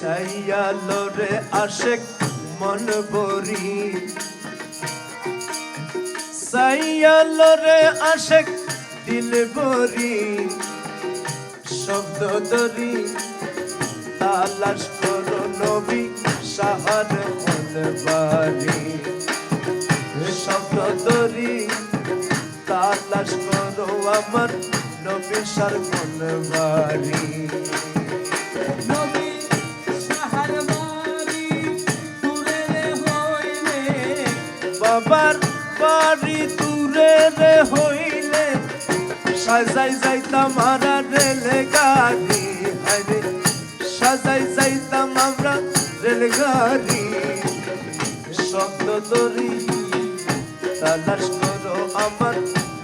চাইয়া লোরে আশেক মন বরি চাইয়া লোরে আশেক দিল বরি শব্দ দরি তালাশ করো নবী সাহার বাড়ি শব্দ দরি তালাশ করো আমার নবী সার বাড়ি বাবার বাড়ি দূরে রে হইলে। সাজাই যাইতাম আমরা রেলে গাড়ি আরে সাজাই যাইতাম আমরা রেল গাড়ি শব্দ দরি তালাশ করো আমার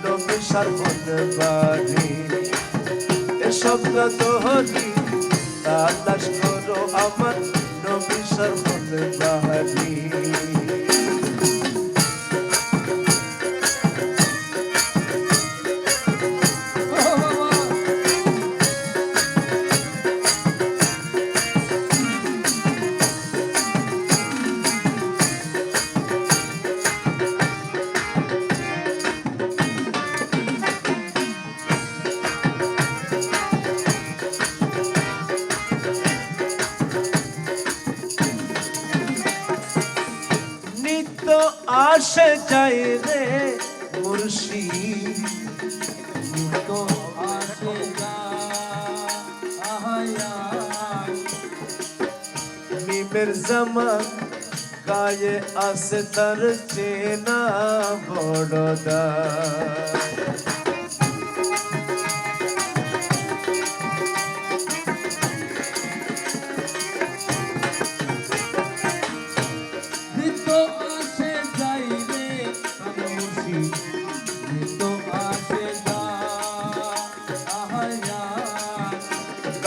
নবী সার্বন বাড়ি। শব্দ দরি তালাশ করো আমার নবী সার্বন বাড়ি। আসে যাই রে মুর্শি তো আসে মিমের জামা গায়ে আসে তার চেনা বড়দা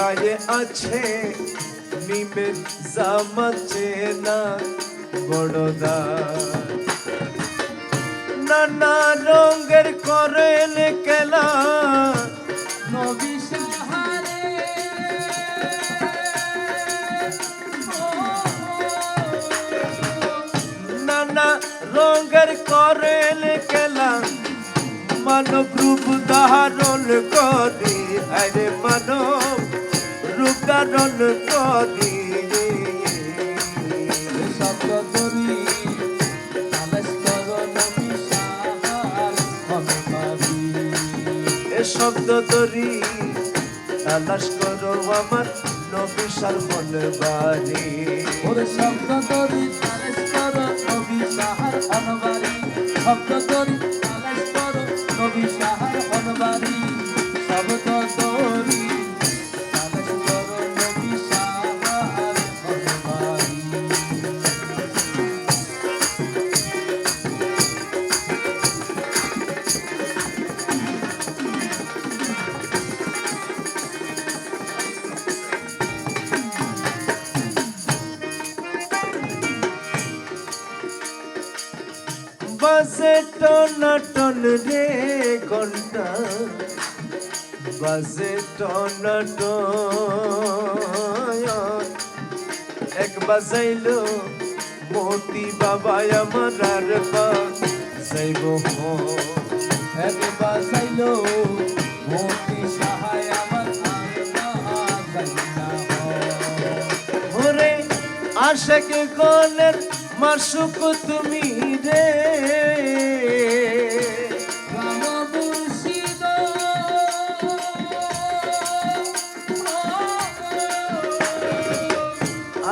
গায়ে আছে মিমের জামা চেনা বড়দা নানা রঙের করেল কেলা নানা রঙের করেল কেলা মানব রূপ ধারণ করি আরে মানব রূপ কদি শব্দ করি শব্দ তরি তালাশ করো আমার নবিশাল সার্বন বাড়ি ওরে শব্দ করি বাজে টন টন রে ঘণ্টা। বাজে টন টন। এক বাজাইলো মোতি বাবা আমার আর এক বাসাইলো মোতি সাহায় আমার আশেক গলের মাসুক তুমি রে।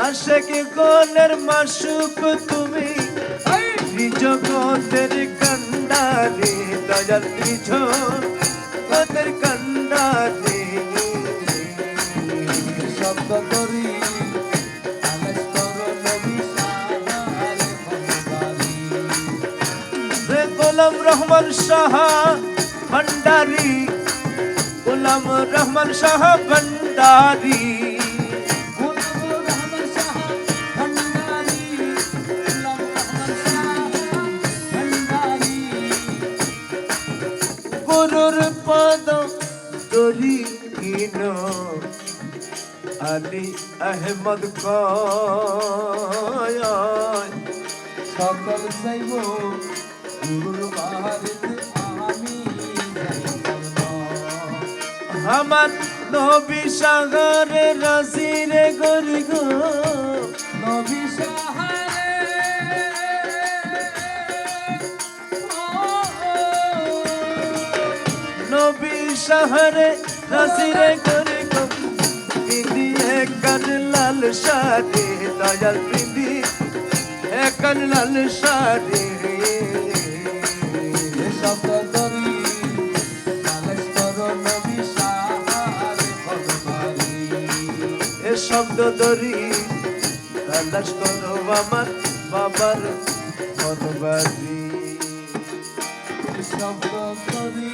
আশেক গলের মাসুক তুমি জগতের কন্ডারে দয়াল জগতের গোলাম রহমান শাহ ভণ্ডারি গোলাম রহমান শাহ ভণ্ডারি গুরুর পদ দরি কিন। আলী আহমদ কয়, সকল চাইব আমার নবী সাগরে রাজিরে গরি গো নবী নবী সাহারে রাজিরে গরি গো পিদিয়ে কান লাল শাড়ি দয়াল পিদি কান লাল শাড়ি। শব্দ দরি তালাশ করো আমার বাবার ঘরবাড়ি শব্দ করি